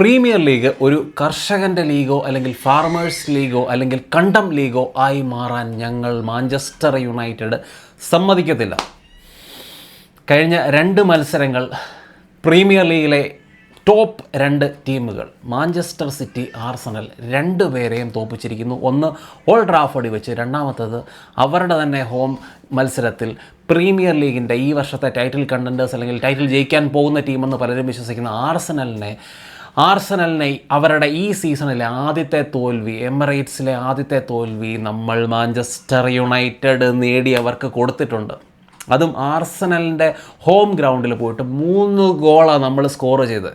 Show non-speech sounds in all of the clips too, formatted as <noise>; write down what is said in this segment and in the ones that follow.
Premier league ഒരു കർഷകന്റെ ലീഗോ അല്ലെങ്കിൽ ഫാർമേഴ്സ് ലീഗോ അല്ലെങ്കിൽ കണ്ടം ലീഗോ ആയി മാറാൻ ഞങ്ങൾ മാഞ്ചസ്റ്റർ യുണൈറ്റഡ് സമ്മതിക്കത്തില്ല. കഴിഞ്ഞ രണ്ട് മത്സരങ്ങൾ പ്രീമിയർ ലീഗിലെ ടോപ്പ് രണ്ട് ടീമുകൾ മാഞ്ചസ്റ്റർ സിറ്റി ആർസണൽ രണ്ട് പേരെയും തോപ്പിച്ചിരിക്കുന്നു. ഒന്ന് ഓൾഡ് ട്രാഫോർഡിൽ വെച്ച് രണ്ടാമത്തത് അവരുടെ തന്നെ ഹോം മത്സരത്തിൽ പ്രീമിയർ ലീഗിന്റെ ഈ വർഷത്തെ ടൈറ്റിൽ കണ്ടന്റേഴ്സ് അല്ലെങ്കിൽ ടൈറ്റിൽ ജയിക്കാൻ പോകുന്ന ടീമെന്ന് പലരും വിശ്വസിക്കുന്ന ആർസണലിനെ ആർസണലിനെ അവരുടെ ഈ സീസണിലെ ആദ്യത്തെ തോൽവി എമിറേറ്റ്സിലെ ആദ്യത്തെ തോൽവി നമ്മൾ മാഞ്ചസ്റ്റർ യുണൈറ്റഡ് നേടി അവർക്ക് കൊടുത്തിട്ടുണ്ട്. അതും ആർസനലിന്റെ ഹോം ഗ്രൗണ്ടിൽ പോയിട്ട് മൂന്ന് ഗോളാണ് നമ്മൾ സ്കോർ ചെയ്തത്.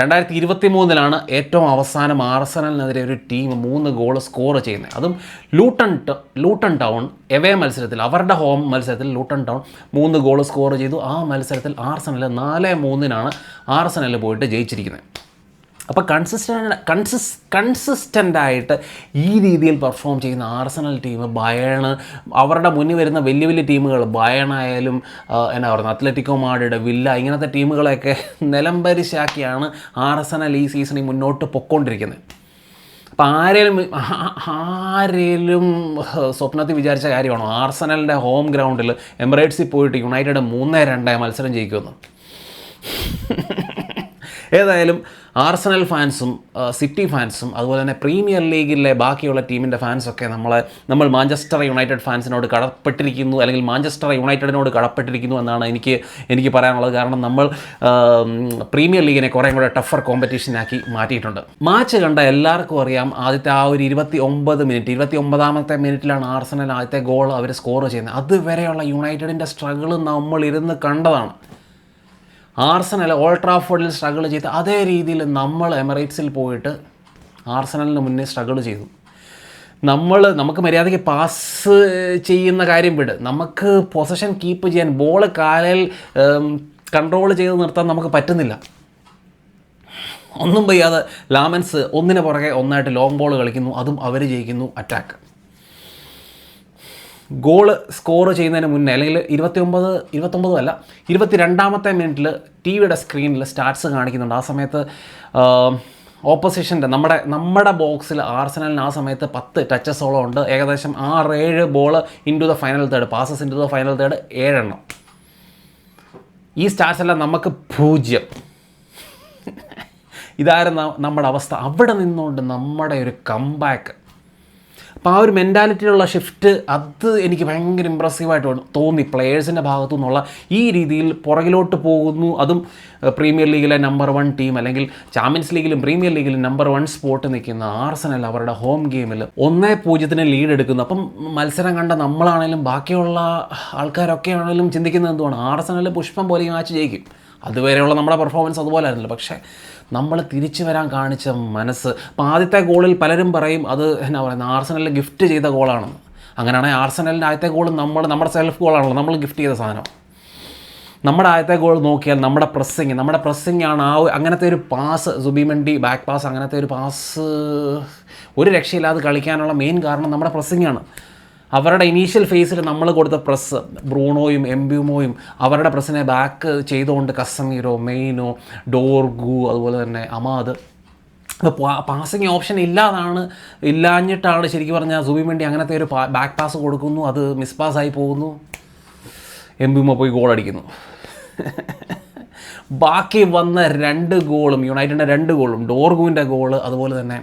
രണ്ടായിരത്തി ഇരുപത്തി മൂന്നിലാണ് ഏറ്റവും അവസാനം ആർസനലിനെതിരെ ഒരു ടീം മൂന്ന് ഗോൾ സ്കോർ ചെയ്യുന്നത്. അതും ലൂട്ടൺ ലൂട്ടൺ ടൗൺ എവേ മത്സരത്തിൽ അവരുടെ ഹോം മത്സരത്തിൽ ലൂട്ടൺ ടൗൺ മൂന്ന് ഗോൾ സ്കോർ ചെയ്തു. ആ മത്സരത്തിൽ ആർസനൽ നാല് മൂന്നിനാണ് ആർസനൽ പോയിട്ട് ജയിച്ചിരിക്കുന്നത്. അപ്പോൾ കൺസിസ്റ്റന്റ് കൺസിസ് കൺസിസ്റ്റന്റ് ആയിട്ട് ഈ രീതിയിൽ പെർഫോം ചെയ്യുന്ന ആർസണൽ ടീം ബയേണ് അവരുടെ മുന്നിൽ വരുന്ന വലിയ വലിയ ടീമുകൾ ബയണായാലും എന്നാ പറയുന്നത് അത്ലറ്റിക്കോ മാഡിയുടെ വില്ല ഇങ്ങനത്തെ ടീമുകളെയൊക്കെ നിലംപരിശാക്കിയാണ് ആർസണൽ ഈ സീസണിൽ മുന്നോട്ട് പൊക്കോണ്ടിരിക്കുന്നത്. അപ്പോൾ ആരേലും ആരേലും സ്വപ്നത്തിൽ വിചാരിച്ച കാര്യമാണോ? ആർസണലിന്റെ ഹോം ഗ്രൗണ്ടിൽ എമിറേറ്റ്സിൽ പോയിട്ട് യുണൈറ്റഡ് മൂന്നേ രണ്ടേ മത്സരം ജയിക്കുമെന്ന്. ഏതായാലും ആർസണൽ ഫാൻസും സിറ്റി ഫാൻസും അതുപോലെ തന്നെ പ്രീമിയർ ലീഗിലെ ബാക്കിയുള്ള ടീമിന്റെ ഫാൻസൊക്കെ നമ്മളെ നമ്മൾ മാഞ്ചസ്റ്റർ യുണൈറ്റഡ് ഫാൻസിനോട് കടപ്പെട്ടിരിക്കുന്നു അല്ലെങ്കിൽ മാഞ്ചസ്റ്റർ യുണൈറ്റഡിനോട് കടപ്പെട്ടിരിക്കുന്നു എന്നാണ് എനിക്ക് എനിക്ക് പറയാനുള്ളത്. കാരണം നമ്മൾ പ്രീമിയർ ലീഗിനെ കുറേ കൂടെ ടഫർ കോമ്പറ്റീഷനാക്കി മാറ്റിയിട്ടുണ്ട്. മാച്ച് കണ്ട എല്ലാവർക്കും അറിയാം ആദ്യത്തെ ആ ഒരു ഇരുപത്തി ഒമ്പത് മിനിറ്റ് ഇരുപത്തി ഒമ്പതാമത്തെ മിനിറ്റിലാണ് ആർസണൽ ആദ്യത്തെ ഗോൾ അവർ സ്കോർ ചെയ്യുന്നത്. അതുവരെയുള്ള യുണൈറ്റഡിന്റെ സ്ട്രഗിൾ നമ്മൾ ഇരുന്ന് കണ്ടതാണ്. ആർസണൽ ഓൾട്രാഫോർഡിൽ ട്രാഫോർഡിൽ സ്ട്രഗിൾ ചെയ്ത് അതേ രീതിയിൽ നമ്മൾ എമിറേറ്റ്സിൽ പോയിട്ട് ആർസണലിന് മുന്നേ സ്ട്രഗിൾ ചെയ്തു. നമ്മൾ നമുക്ക് മര്യാദയ്ക്ക് പാസ് ചെയ്യുന്ന കാര്യം വിട്. നമുക്ക് പൊസഷൻ കീപ്പ് ചെയ്യാൻ ബോൾ കാലിൽ കൺട്രോൾ ചെയ്ത് നിർത്താൻ നമുക്ക് പറ്റുന്നില്ല. ഒന്നും വയ്യാതെ ലാമൻസ് ഒന്നിന് പുറകെ ഒന്നായിട്ട് ലോങ് ബോൾ കളിക്കുന്നു. അതും അവർ ജയിക്കുന്നു അറ്റാക്ക് ഗോൾ സ്കോർ ചെയ്യുന്നതിന് മുന്നേ അല്ലെങ്കിൽ ഇരുപത്തി ഒമ്പത് ഇരുപത്തൊമ്പതും അല്ല ഇരുപത്തി രണ്ടാമത്തെ മിനിറ്റിൽ ടി വിയുടെ സ്ക്രീനിൽ സ്റ്റാറ്റ്സ് കാണിക്കുന്നുണ്ട്. ആ സമയത്ത് ഓപ്പോസിഷന്റെ നമ്മുടെ നമ്മുടെ ബോക്സിൽ ആർസനലിന് ആ സമയത്ത് പത്ത് ടച്ചസോളം ഉണ്ട്. ഏകദേശം ആറ് ഏഴ് ball in to the final third passes in to the final third ഏഴെണ്ണം. ഈ സ്റ്റാറ്റ്സ് എല്ലാം നമുക്ക് പൂജ്യം. <laughs> ഇതായിരുന്നു നമ്മുടെ അവസ്ഥ. അവിടെ നിന്നുകൊണ്ട് നമ്മുടെ ഒരു കംബാക്ക് അപ്പോൾ ആ ഒരു മെന്റാലിറ്റിയിലുള്ള ഷിഫ്റ്റ് അത് എനിക്ക് ഭയങ്കര ഇമ്പ്രസീവായിട്ട് തോന്നി പ്ലെയേഴ്സിന്റെ ഭാഗത്തു നിന്നുള്ള ഈ രീതിയിൽ പുറകിലോട്ട് പോകുന്നു. അതും പ്രീമിയർ ലീഗിലെ നമ്പർ വൺ ടീം അല്ലെങ്കിൽ ചാമ്പ്യൻസ് ലീഗിലും പ്രീമിയർ ലീഗിലും നമ്പർ വൺ സ്പോട്ട് നിൽക്കുന്ന ആർസനൽ അവരുടെ ഹോം ഗെയിമിൽ ഒന്നേ പൂജ്യത്തിന് ലീഡ് എടുക്കുന്നു. അപ്പം മത്സരം കണ്ട നമ്മളാണെങ്കിലും ബാക്കിയുള്ള ആൾക്കാരൊക്കെ ആണെങ്കിലും ചിന്തിക്കുന്നത് എന്തുവാണ്? ആർസനൽ പുഷ്പം പോലെ ഈ മാച്ച് ജയിക്കും. അതുവരെയുള്ള നമ്മുടെ പെർഫോമൻസ് അതുപോലെ ആയിരുന്നില്ല പക്ഷേ നമ്മൾ തിരിച്ചു വരാൻ കാണിച്ച മനസ്സ് അപ്പോൾ ആദ്യത്തെ ഗോളിൽ പലരും പറയും അത് എന്നാ പറയുന്നത് ആർസനലിൽ ഗിഫ്റ്റ് ചെയ്ത ഗോളാണെന്ന്. അങ്ങനെയാണെങ്കിൽ ആർസനലിന്റെ ആദ്യത്തെ ഗോൾ നമ്മൾ നമ്മുടെ സെൽഫ് ഗോളാണല്ലോ നമ്മൾ ഗിഫ്റ്റ് ചെയ്ത സാധനം. നമ്മുടെ ആദ്യത്തെ ഗോൾ നോക്കിയാൽ നമ്മുടെ പ്രസ്സിങ് നമ്മുടെ പ്രസ്സിങ് ആണ് ആ അങ്ങനത്തെ ഒരു പാസ് സുബിമണ്ടി ബാക്ക് പാസ് അങ്ങനത്തെ ഒരു പാസ് ഒരു രക്ഷയില്ലാതെ കളിക്കാനുള്ള മെയിൻ കാരണം നമ്മുടെ പ്രസ്സിങ് ആണ്. അവരുടെ ഇനീഷ്യൽ ഫേസിൽ നമ്മൾ കൊടുത്ത പ്രസ് ബ്രൂണോയും എംബ്യൂമോയും അവരുടെ പ്രസ്സിനെ ബാക്ക് ചെയ്തുകൊണ്ട് കസമീരോ മെയിനോ ഡോർഗു അതുപോലെ തന്നെ അമാദ്. ഇപ്പോൾ പാസിങ് ഓപ്ഷൻ ഇല്ലാതാണ് ഇല്ലാഞ്ഞിട്ടാണ് ശരിക്കും പറഞ്ഞാൽ സുബിമൻഡി അങ്ങനത്തെ ഒരു ബാക്ക് പാസ് കൊടുക്കുന്നു അത് മിസ് പാസ്സായി പോകുന്നു. എംബിമ പോയി ഗോൾ അടിക്കുന്നു. <laughs> ബാക്കി വന്ന രണ്ട് ഗോളും യുണൈറ്റഡിന്റെ രണ്ട് ഗോളും ഡോർഗുവിന്റെ ഗോൾ അതുപോലെ തന്നെ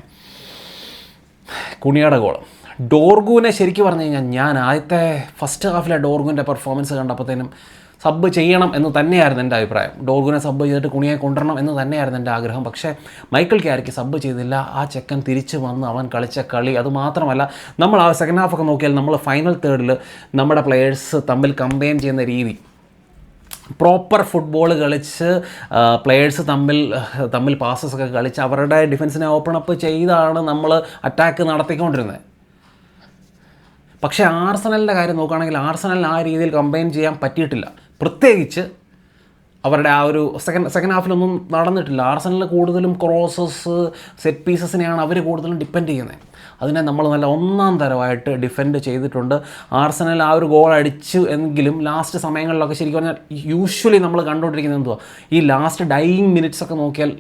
കുണിയുടെ ഗോളും. ഡോർഗുവിനെ ശരിക്കും പറഞ്ഞു കഴിഞ്ഞാൽ ഞാൻ ആദ്യത്തെ ഫസ്റ്റ് ഹാഫിലെ ഡോർഗുവിന്റെ പെർഫോമൻസ് കണ്ടപ്പോഴത്തേനും സബ് ചെയ്യണം എന്ന് തന്നെയായിരുന്നു എന്റെ അഭിപ്രായം. ഡോർഗുനെ സബ് ചെയ്തിട്ട് കുണിയെ കൊണ്ടുവരണം എന്ന് തന്നെയായിരുന്നു എന്റെ ആഗ്രഹം. പക്ഷേ മൈക്കിൾ ക്യാരിക്ക് സബ്ബ് ചെയ്തില്ല. ആ ചെക്കൻ തിരിച്ചു വന്ന് അവൻ കളിച്ച കളി അതുമാത്രമല്ല നമ്മൾ ആ സെക്കൻഡ് ഹാഫൊക്കെ നോക്കിയാൽ നമ്മൾ ഫൈനൽ തേർഡിൽ നമ്മുടെ പ്ലെയേഴ്സ് തമ്മിൽ കമ്പയിൻ ചെയ്യുന്ന രീതി. പ്രോപ്പർ ഫുട്ബോൾ കളിച്ച് പ്ലെയേഴ്സ് തമ്മിൽ തമ്മിൽ പാസസ് ഒക്കെ കളിച്ച് അവരുടെ ഡിഫൻസിനെ ഓപ്പൺ അപ്പ് ചെയ്താണ് നമ്മൾ അറ്റാക്ക് നടത്തിക്കൊണ്ടിരുന്നത്. പക്ഷേ ആർസണലിന്റെ കാര്യം നോക്കുകയാണെങ്കിൽ ആർസണലിന് ആ രീതിയിൽ കമ്പൈൻ ചെയ്യാൻ പറ്റിയിട്ടില്ല. പ്രത്യേകിച്ച് അവരുടെ ആ ഒരു സെക്കൻഡ് സെക്കൻഡ് ഹാഫിലൊന്നും നടന്നിട്ടില്ല. ആർസണലിൽ കൂടുതലും ക്രോസസ് സെറ്റ് പീസസിനെയാണ് അവർ കൂടുതലും ഡിപ്പെൻഡ് ചെയ്യുന്നത്. അതിനെ നമ്മൾ നല്ല ഒന്നാം തരമായിട്ട് ഡിഫെൻഡ് ചെയ്തിട്ടുണ്ട്. ആർസനൽ ആ ഒരു ഗോൾ അടിച്ചു എങ്കിലും ലാസ്റ്റ് സമയങ്ങളിലൊക്കെ ശരിക്കും പറഞ്ഞാൽ യൂഷ്വലി നമ്മൾ കണ്ടുകൊണ്ടിരിക്കുന്നത് എന്തുവാ? ഈ ലാസ്റ്റ് ഡൈയിങ് മിനിറ്റ്സ് ഒക്കെ നോക്കിയാൽ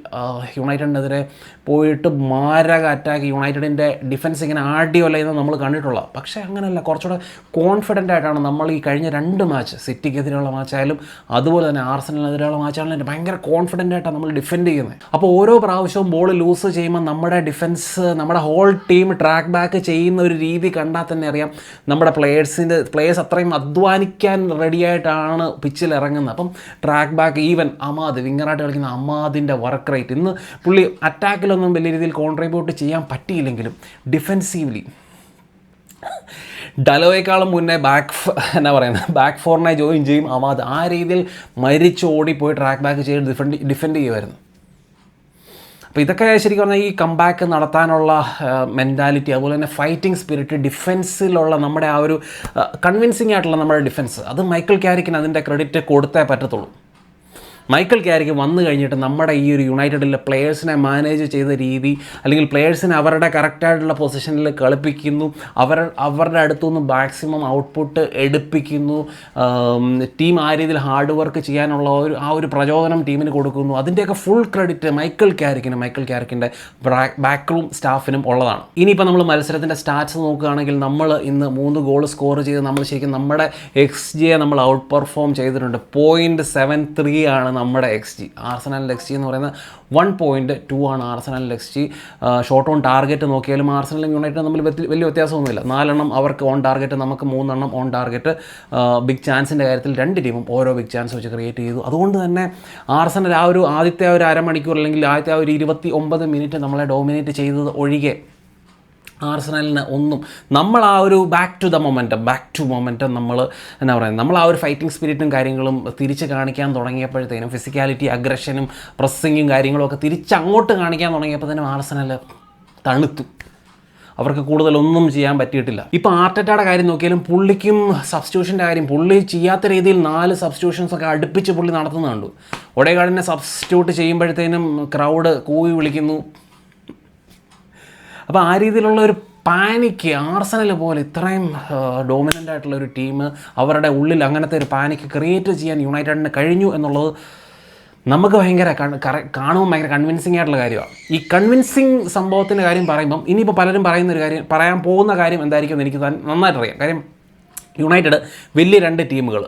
യുണൈറ്റഡിനെതിരെ പോയിട്ട് മാരക അറ്റാക്ക് യുണൈറ്റഡിന്റെ ഡിഫൻസ് ഇങ്ങനെ ആഡിയോ എന്ന് നമ്മൾ കണ്ടിട്ടുള്ള പക്ഷേ അങ്ങനെയല്ല കുറച്ചുകൂടെ കോൺഫിഡന്റ് ആയിട്ടാണ് നമ്മൾ ഈ കഴിഞ്ഞ രണ്ട് മാച്ച് സിറ്റിക്കെതിരെയുള്ള മാച്ചായാലും അതുപോലെ തന്നെ ആർസനലിനെതിരെയുള്ള മാച്ചായാലും ഭയങ്കര കോൺഫിഡന്റ് ആയിട്ടാണ് നമ്മൾ ഡിഫെൻഡ് ചെയ്യുന്നത്. അപ്പോൾ ഓരോ പ്രാവശ്യവും ബോൾ ലൂസ് ചെയ്യുമ്പോൾ നമ്മുടെ ഡിഫൻസ് നമ്മുടെ ഹോൾ ടീം ട്രാക്ക് ബാക്ക് ചെയ്യുന്ന ഒരു രീതി കണ്ടാൽ തന്നെ അറിയാം. നമ്മുടെ പ്ലേയേഴ്സിന്റെ പ്ലേയേഴ്സ് അത്രയും അധ്വാനിക്കാൻ റെഡിയായിട്ടാണ് പിച്ചിൽ ഇറങ്ങുന്നത്. അപ്പം ട്രാക്ക് ബാക്ക് ഈവൻ അമാദ് വിങ്ങറായിട്ട് കളിക്കുന്ന അമാദിന്റെ വർക്ക് റേറ്റ് ഇന്ന് പുള്ളി അറ്റാക്കിലൊന്നും വലിയ രീതിയിൽ കോൺട്രിബ്യൂട്ട് ചെയ്യാൻ പറ്റിയില്ലെങ്കിലും ഡിഫെൻസീവ്ലി ഡലോയേക്കാളും മുന്നേ ബാക്ക് എന്നാ പറയുന്നത്? ബാക്ക് ഫോറിനെ ജോയിൻ ചെയ്യും അമാദ്. ആ രീതിയിൽ മരിച്ച് ഓടിപ്പോയി ട്രാക്ക് ബാക്ക് ചെയ്ത് ഡിഫെൻഡ് ഡിഫെൻഡ് ചെയ്യുമായിരുന്നു. അപ്പോൾ ഇതൊക്കെ ശരിക്കും പറഞ്ഞാൽ ഈ കംബാക്ക് നടത്താനുള്ള മെന്റാലിറ്റി അതുപോലെ തന്നെ ഫൈറ്റിംഗ് സ്പിരിറ്റ് ഡിഫെൻസിലുള്ള നമ്മുടെ ആ ഒരു കൺവിൻസിങ് ആയിട്ടുള്ള നമ്മുടെ ഡിഫെൻസ് അത് മൈക്കിൾ ക്യാരിക്കിന് അതിന്റെ ക്രെഡിറ്റ് കൊടുത്തേ പറ്റത്തുള്ളൂ. മൈക്കിൾ ക്യാരിക്ക് വന്നു കഴിഞ്ഞിട്ട് നമ്മുടെ ഈ ഒരു യുണൈറ്റഡിലെ പ്ലെയേഴ്സിനെ മാനേജ് ചെയ്ത രീതി അല്ലെങ്കിൽ പ്ലെയേഴ്സിനെ അവരുടെ കറക്റ്റായിട്ടുള്ള പൊസിഷനിൽ കളിപ്പിക്കുന്നു അവർ അവരുടെ അടുത്തുനിന്ന് മാക്സിമം ഔട്ട്പുട്ട് എടുപ്പിക്കുന്നു ടീം ആ രീതിയിൽ ഹാർഡ് വർക്ക് ചെയ്യാനുള്ള ഒരു ആ ഒരു പ്രചോദനം ടീമിന് കൊടുക്കുന്നു. അതിന്റെയൊക്കെ ഫുൾ ക്രെഡിറ്റ് മൈക്കിൾ ക്യാരിക്കിന് മൈക്കിൾ ക്യാരിക്കിന്റെ ബാക്ക് റൂം സ്റ്റാഫിനും ഉള്ളതാണ്. ഇനിയിപ്പോൾ നമ്മൾ മത്സരത്തിന്റെ സ്റ്റാറ്റ്സ് നോക്കുകയാണെങ്കിൽ നമ്മൾ ഇന്ന് മൂന്ന് ഗോൾ സ്കോർ ചെയ്ത് നമ്മൾ ശരിക്കും നമ്മുടെ എക്സ് ജിയെ നമ്മൾ ഔട്ട് പെർഫോം ചെയ്തിട്ടുണ്ട്. പോയിന്റ് സെവൻ ത്രീ ആണ് നമ്മുടെ എക്സ് ജി ആർസനലിന്റെ എക്സ് ജി എന്ന് പറയുന്ന വൺ പോയിന്റ് ടു ആണ് ആർസനലിന്റെ X G short on target നോക്കിയാലും ആർസനലും യുണൈറ്റഡ് തമ്മിൽ വലിയ വ്യത്യാസമൊന്നുമില്ല. നാലെണ്ണം അവർക്ക് ഓൺ ടാർഗറ്റ് നമുക്ക് മൂന്നെണ്ണം ഓൺ ടാർഗറ്റ് ബിഗ് ചാൻസിന്റെ കാര്യത്തിൽ രണ്ട് ടീമും ഓരോ ബിഗ് ചാൻസ് വെച്ച് ക്രിയേറ്റ് ചെയ്തു. അതുകൊണ്ട് തന്നെ ആർസനൽ ആ ഒരു ആദ്യത്തെ ഒരു അരമണിക്കൂർ അല്ലെങ്കിൽ ആദ്യത്തെ ആ ഒരു ഇരുപത്തി ഒമ്പത് മിനിറ്റ് നമ്മളെ ഡോമിനേറ്റ് ചെയ്തത് ഒഴികെ ആർസനലിന് ഒന്നും നമ്മൾ ആ ഒരു back to the momentum back to momentum നമ്മൾ എന്താ പറയുക നമ്മൾ ആ ഒരു ഫൈറ്റിംഗ് സ്പിരിറ്റും കാര്യങ്ങളും തിരിച്ച് കാണിക്കാൻ തുടങ്ങിയപ്പോഴത്തേനും ഫിസിക്കാലിറ്റി അഗ്രഷനും പ്രസ്സിങ്ങും കാര്യങ്ങളും ഒക്കെ തിരിച്ചങ്ങോട്ട് കാണിക്കാൻ തുടങ്ങിയപ്പോഴത്തേനും ആർസനൽ തണുത്തു. അവർക്ക് കൂടുതലൊന്നും ചെയ്യാൻ പറ്റിയിട്ടില്ല. ഇപ്പോൾ ആർട്ടറ്റയുടെ കാര്യം നോക്കിയാലും പുള്ളിക്കും സബ്സ്റ്റിറ്റ്യൂഷന്റെ കാര്യം പുള്ളി ചെയ്യാത്ത രീതിയിൽ നാല് സബ്സ്റ്റിറ്റ്യൂഷൻസ് ഒക്കെ അടുപ്പിച്ച് പുള്ളി നടത്തുന്നുണ്ട് ഒടേകാടിനെ സബ്സ്റ്റിറ്റ്യൂട്ട് ചെയ്യുമ്പോഴത്തേനും ക്രൗഡ് കൂവി വിളിക്കുന്നു. അപ്പോൾ ആ രീതിയിലുള്ള ഒരു പാനിക്ക് ആർസനൽ പോലെ ഇത്രയും ഡോമിനന്റ് ആയിട്ടുള്ള ഒരു ടീം അവരുടെ ഉള്ളിൽ അങ്ങനത്തെ ഒരു പാനിക്ക് ക്രിയേറ്റ് ചെയ്യാൻ യുണൈറ്റഡിന് കഴിഞ്ഞു എന്നുള്ളത് നമുക്ക് ഭയങ്കര കാണുമ്പോൾ ഭയങ്കര കൺവിൻസിങ് ആയിട്ടുള്ള കാര്യമാണ്. ഈ കൺവിൻസിങ് സംഭവത്തിന്റെ കാര്യം പറയുമ്പം ഇനിയിപ്പോൾ പലരും പറയുന്ന ഒരു കാര്യം പറയാൻ പോകുന്ന കാര്യം എന്തായിരിക്കും എനിക്ക് നന്നായിട്ട് അറിയാം കാര്യം യുണൈറ്റഡ് വലിയ രണ്ട് ടീമുകൾ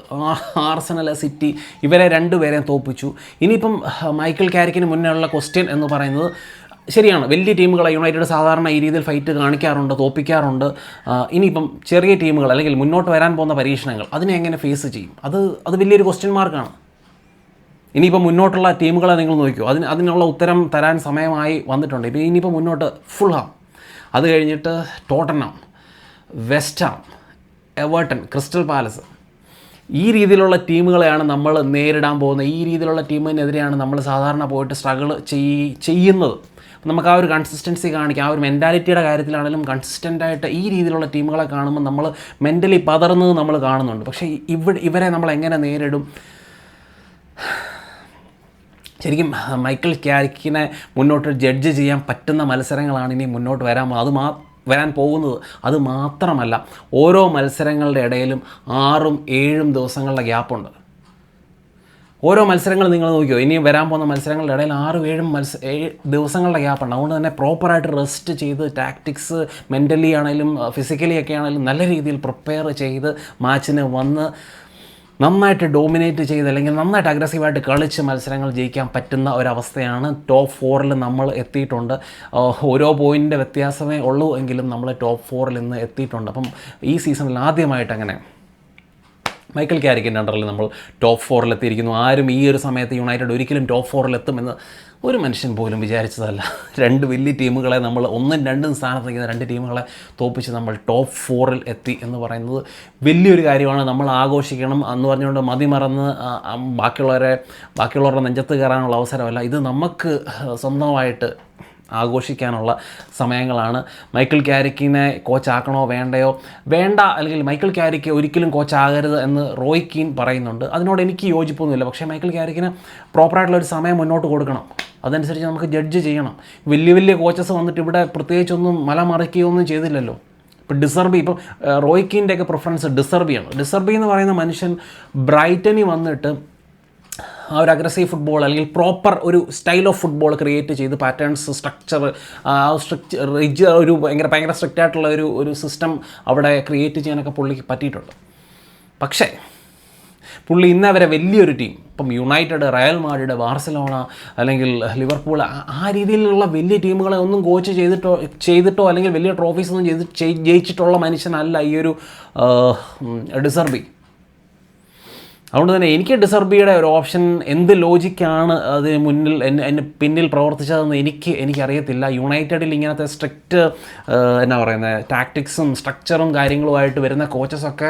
ആർസനൽ സിറ്റി ഇവരെ രണ്ടുപേരെയും തോപ്പിച്ചു. ഇനിയിപ്പം മൈക്കിൾ ക്യാരിക്കിന് മുന്നേ ഉള്ള ക്വസ്റ്റ്യൻ എന്ന് പറയുന്നത് ശരിയാണ്. വലിയ ടീമുകളെ യുണൈറ്റഡ് സാധാരണ ഈ രീതിയിൽ ഫൈറ്റ് കാണിക്കാറുണ്ട് തോപ്പിക്കാറുണ്ട്. ഇനിയിപ്പം ചെറിയ ടീമുകൾ അല്ലെങ്കിൽ മുന്നോട്ട് വരാൻ പോകുന്ന പരീക്ഷണങ്ങൾ അതിനെ എങ്ങനെ ഫേസ് ചെയ്യും? അത് അത് വലിയൊരു ക്വസ്റ്റ്യൻ മാർക്കാണ് ഇനിയിപ്പോൾ മുന്നോട്ടുള്ള ടീമുകളെ നിങ്ങൾ നോക്കിയോ അതിന് അതിനുള്ള ഉത്തരം തരാൻ സമയമായി വന്നിട്ടുണ്ട്. ഇപ്പോൾ ഇനിയിപ്പോൾ മുന്നോട്ട് ഫുൾ ഹാം അത് കഴിഞ്ഞിട്ട് Tottenham West Ham Everton Crystal Palace ഈ രീതിയിലുള്ള ടീമുകളെയാണ് നമ്മൾ നേരിടാൻ പോകുന്നത്. ഈ രീതിയിലുള്ള ടീമിനെതിരെയാണ് നമ്മൾ സാധാരണ പോയിട്ട് സ്ട്രഗിൾ ചെയ് ചെയ്യുന്നത്. നമുക്ക് ആ ഒരു കൺസിസ്റ്റൻസി കാണിക്കാം. ആ ഒരു മെന്റാലിറ്റിയുടെ കാര്യത്തിലാണെങ്കിലും കൺസിസ്റ്റന്റ് ആയിട്ട് ഈ രീതിയിലുള്ള ടീമുകളെ കാണുമ്പോൾ നമ്മൾ മെന്റലി പതർന്നത് നമ്മൾ കാണുന്നുണ്ട്. പക്ഷേ ഇവിടെ ഇവരെ നമ്മൾ എങ്ങനെ നേരിടും? ശരിക്കും മൈക്കിൾ ക്യാരിക്കിനെ മുന്നോട്ട് ജഡ്ജ് ചെയ്യാൻ പറ്റുന്ന മത്സരങ്ങളാണ് ഇനി മുന്നോട്ട് വരാൻ അത് മാ വരാൻ പോകുന്നത്. അത് മാത്രമല്ല ഓരോ മത്സരങ്ങളുടെ ഇടയിലും ആറും ഏഴും ദിവസങ്ങളുടെ ഗ്യാപ്പുണ്ട് ഓരോ മത്സരങ്ങൾ നിങ്ങൾ നോക്കിയോ? ഇനി വരാൻ പോകുന്ന മത്സരങ്ങളുടെ ഇടയിൽ ആറും ഏഴും മത്സ ഏഴ് ദിവസങ്ങളുടെ ഗ്യാപ്പുണ്ട് അതുകൊണ്ട് തന്നെ പ്രോപ്പറായിട്ട് റെസ്റ്റ് ചെയ്ത് ടാക്ടിക്സ് മെന്റലി ആണെങ്കിലും ഫിസിക്കലി ഒക്കെ ആണെങ്കിലും നല്ല രീതിയിൽ പ്രിപ്പയർ ചെയ്ത് മാച്ചിന് വന്ന് നന്നായിട്ട് ഡോമിനേറ്റ് ചെയ്ത് അല്ലെങ്കിൽ നന്നായിട്ട് അഗ്രസീവായിട്ട് കളിച്ച് മത്സരങ്ങൾ ജയിക്കാൻ പറ്റുന്ന ഒരവസ്ഥയാണ് ടോപ്പ് ഫോറിൽ നമ്മൾ എത്തിയിട്ടുണ്ട്. ഓരോ പോയിന്റിന്റെ വ്യത്യാസമേ ഉള്ളൂ എങ്കിലും നമ്മൾ ടോപ്പ് ഫോറിൽ ഇന്ന് എത്തിയിട്ടുണ്ട്. അപ്പം ഈ സീസണിൽ ആദ്യമായിട്ട് അങ്ങനെ മൈക്കൽ ക്യാരിക്കിന്റെ അണ്ടറിൽ നമ്മൾ ടോപ്പ് ഫോറിലെത്തിയിരിക്കുന്നു. ആരും ഈ ഒരു സമയത്ത് യുണൈറ്റഡ് ഒരിക്കലും ടോപ്പ് ഫോറിലെത്തുമെന്ന് ഒരു മനുഷ്യൻ പോലും വിചാരിച്ചതല്ല. രണ്ട് വലിയ ടീമുകളെ നമ്മൾ ഒന്നും രണ്ടും സ്ഥാനത്ത് നിൽക്കുന്ന രണ്ട് ടീമുകളെ തോപ്പിച്ച് നമ്മൾ ടോപ്പ് ഫോറിൽ എത്തി എന്ന് പറയുന്നത് വലിയൊരു കാര്യമാണ്. നമ്മൾ ആഘോഷിക്കണം എന്ന് പറഞ്ഞുകൊണ്ട് മതിമറന്ന് ആ, ആ, ബാക്കിയുള്ളവരെ ബാക്കിയുള്ളവരുടെ നെഞ്ചത്ത് കയറാനുള്ള അവസരമല്ല. ഇത് നമുക്ക് സ്വന്തമായിട്ട് ആഘോഷിക്കാനുള്ള സമയങ്ങളാണ്. മൈക്കിൾ ക്യാരിക്കിനെ കോച്ചാക്കണോ വേണ്ടയോ? വേണ്ട അല്ലെങ്കിൽ മൈക്കിൾ ക്യാരിക്ക് ഒരിക്കലും കോച്ചാകരുത് എന്ന് റോയ് കീൻ പറയുന്നുണ്ട്. അതിനോട് എനിക്ക് യോജിപ്പൊന്നുമില്ല. പക്ഷേ മൈക്കിൾ ക്യാരിക്കിന് പ്രോപ്പറായിട്ടുള്ള ഒരു സമയം മുന്നോട്ട് കൊടുക്കണം. അതനുസരിച്ച് നമുക്ക് ജഡ്ജ് ചെയ്യണം. വലിയ വലിയ കോച്ചസ് വന്നിട്ട് ഇവിടെ പ്രത്യേകിച്ചൊന്നും മല മറിക്കുകയൊന്നും ചെയ്തില്ലല്ലോ. ഇപ്പം ഡിസർബി ഇപ്പം റോയ്ക്കിന്റെ ഒക്കെ പ്രിഫറൻസ് ഡിസർബിയാണ്. ഡിസർബി എന്ന് പറയുന്ന മനുഷ്യൻ ബ്രൈറ്റനി വന്നിട്ട് ആ ഒരു അഗ്രസീവ് ഫുട്ബോൾ അല്ലെങ്കിൽ പ്രോപ്പർ ഒരു സ്റ്റൈൽ ഓഫ് ഫുട്ബോൾ ക്രിയേറ്റ് ചെയ്ത് പാറ്റേൺസ് സ്ട്രക്ചർ ആ സ്ട്രക്ചർ റിജ് ഒരു ഭയങ്കര ഭയങ്കര സ്ട്രിക്റ്റ് ആയിട്ടുള്ള ഒരു ഒരു സിസ്റ്റം അവിടെ ക്രിയേറ്റ് ചെയ്യാനൊക്കെ പുള്ളിക്ക് പറ്റിയിട്ടുണ്ട്. പക്ഷേ പുള്ളി ഇന്ന് അവരെ വലിയൊരു ടീം ഇപ്പം യുണൈറ്റഡ് റയൽ മാഡ്രിഡ് ബാർസലോണ അല്ലെങ്കിൽ ലിവർപൂൾ ആ- രീതിയിലുള്ള വലിയ ടീമുകളെ ഒന്നും കോച്ച് ചെയ്തിട്ടോ ചെയ്തിട്ടോ അല്ലെങ്കിൽ വലിയ ട്രോഫീസ് ഒന്നും ചെയ്ത് ജയിച്ചിട്ടുള്ള മനുഷ്യനല്ല ഈ ഒരു ഡിസർബി അതുകൊണ്ട് തന്നെ എനിക്ക് ഡിസർബിയുടെ ഒരു ഓപ്ഷൻ എന്ത് ലോജിക്കാണ് അതിന് മുന്നിൽ എന്നെ പിന്നിൽ പ്രവർത്തിച്ചതെന്ന് എനിക്ക് എനിക്കറിയത്തില്ല. യുണൈറ്റഡിൽ ഇങ്ങനത്തെ സ്ട്രിക്റ്റ് എന്നാ പറയുന്നത് ടാക്ടിക്സും സ്ട്രക്ചറും കാര്യങ്ങളുമായിട്ട് വരുന്ന കോച്ചസൊക്കെ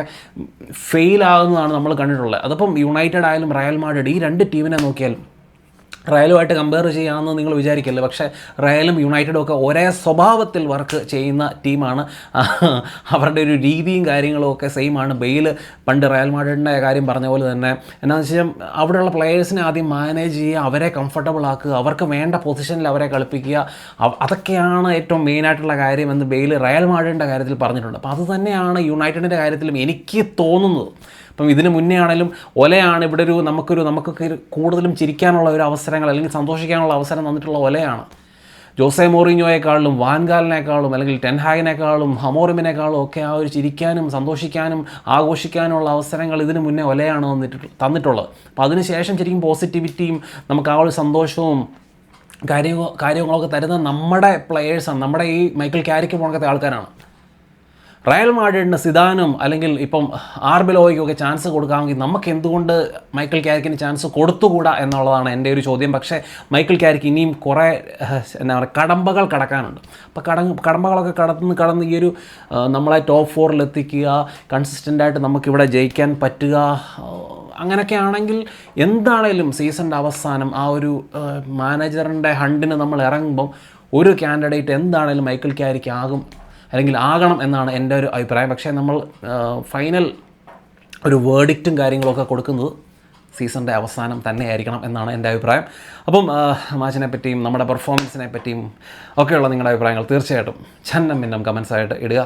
ഫെയിൽ ആകുന്നതാണ് നമ്മൾ കണ്ടിട്ടുള്ളത്. അതിപ്പം യുണൈറ്റഡ് ആയാലും റയൽ മാഡ്രിഡ് ഈ രണ്ട് ടീമിനെ നോക്കിയാലും റയലുമായിട്ട് കമ്പയർ ചെയ്യാമെന്ന് നിങ്ങൾ വിചാരിക്കല്ലേ? പക്ഷേ റയലും യുണൈറ്റഡും ഒക്കെ ഒരേ സ്വഭാവത്തിൽ വർക്ക് ചെയ്യുന്ന ടീമാണ് <laughs> അവരുടെ ഒരു രീതിയും കാര്യങ്ങളും ഒക്കെ സെയിം ആണ്. ബെയിൽ പണ്ട് റയൽ മാഡ്രിഡിന്റെ കാര്യം പറഞ്ഞ പോലെ തന്നെ. എന്നാന്ന് വെച്ചാൽ അവിടെയുള്ള പ്ലെയേഴ്സിനെ ആദ്യം മാനേജ് ചെയ്യുക അവരെ കംഫർട്ടബിൾ ആക്കുക അവർക്ക് വേണ്ട പൊസിഷനിൽ അവരെ കളിപ്പിക്കുക. അതൊക്കെയാണ് ഏറ്റവും മെയിനായിട്ടുള്ള കാര്യം എന്ന് ബെയിൽ റയൽ മാഡ്രിഡിന്റെ കാര്യത്തിൽ പറഞ്ഞിട്ടുണ്ട്. അപ്പോൾ അത് തന്നെയാണ് യുണൈറ്റഡിന്റെ കാര്യത്തിലും എനിക്ക് തോന്നുന്നത്. അപ്പം ഇതിന് മുന്നേ ആണെങ്കിലും ഒലയാണ് ഇവിടെ ഒരു നമുക്കൊരു നമുക്കൊക്കെ കൂടുതലും ചിരിക്കാനുള്ള ഒരു അവസരങ്ങൾ അല്ലെങ്കിൽ സന്തോഷിക്കാനുള്ള അവസരം തന്നിട്ടുള്ള ഒലയാണ്. ജോസെ മോറിഞ്ഞോയെക്കാളും വാൻഗാലിനേക്കാളും അല്ലെങ്കിൽ ടെൻഹാഗിനേക്കാളും ഹമോറിമിനേക്കാളും ഒക്കെ ആ ഒരു ചിരിക്കാനും സന്തോഷിക്കാനും ആഘോഷിക്കാനുമുള്ള അവസരങ്ങൾ ഇതിന് മുന്നേ ഒലയാണ് തന്നിട്ട് തന്നിട്ടുള്ളത്. അപ്പോൾ അതിനുശേഷം ശരിക്കും പോസിറ്റിവിറ്റിയും നമുക്ക് ആ ഒരു സന്തോഷവും കാര്യങ്ങൾ കാര്യങ്ങളൊക്കെ തരുന്ന നമ്മുടെ പ്ലെയേഴ്സാണ് നമ്മുടെ ഈ മൈക്കിൾ ക്യാരിക്ക് പോണക്കത്തെ ആൾക്കാരാണ്. റയൽ മാഡ്രിഡിന് സിദാനും അല്ലെങ്കിൽ ഇപ്പം ആർ ഒക്കെ ചാൻസ് കൊടുക്കാമെങ്കിൽ നമുക്ക് എന്തുകൊണ്ട് മൈക്കിൾ ക്യാരിക്കിന് ചാൻസ് കൊടുത്തുകൂടാ എന്നുള്ളതാണ് എന്റെ ഒരു ചോദ്യം. പക്ഷേ മൈക്കിൾ ക്യാരിക്ക് ഇനിയും കുറേ എന്താ പറയുക കടമ്പകൾ കടക്കാനുണ്ട്. അപ്പോൾ കട കടമ്പകളൊക്കെ കടന്ന് കടന്ന് ഈ ഒരു നമ്മളെ ടോപ്പ് ഫോറിൽ എത്തിക്കുക കൺസിസ്റ്റന്റായിട്ട് നമുക്കിവിടെ ജയിക്കാൻ പറ്റുക അങ്ങനെയൊക്കെ ആണെങ്കിൽ എന്താണേലും സീസണിന്റെ അവസാനം ആ ഒരു മാനേജറിന്റെ ഹണ്ടിന് നമ്മൾ ഇറങ്ങുമ്പം ഒരു കാൻഡിഡേറ്റ് എന്താണേലും മൈക്കിൾ ക്യാരിക്ക് ആകും അല്ലെങ്കിൽ ആകണം എന്നാണ് എന്റെ ഒരു അഭിപ്രായം. പക്ഷേ നമ്മൾ ഫൈനൽ ഒരു വേർഡിക്റ്റും കാര്യങ്ങളൊക്കെ കൊടുക്കുന്നത് സീസണിന്റെ അവസാനം തന്നെയായിരിക്കണം എന്നാണ് എന്റെ അഭിപ്രായം. അപ്പം മാച്ചിനെ പറ്റിയും നമ്മുടെ പെർഫോമൻസിനെ പറ്റിയും ഒക്കെയുള്ള നിങ്ങളുടെ അഭിപ്രായങ്ങൾ തീർച്ചയായിട്ടും ചന്നം മിന്നം കമൻസായിട്ട് ഇടുക.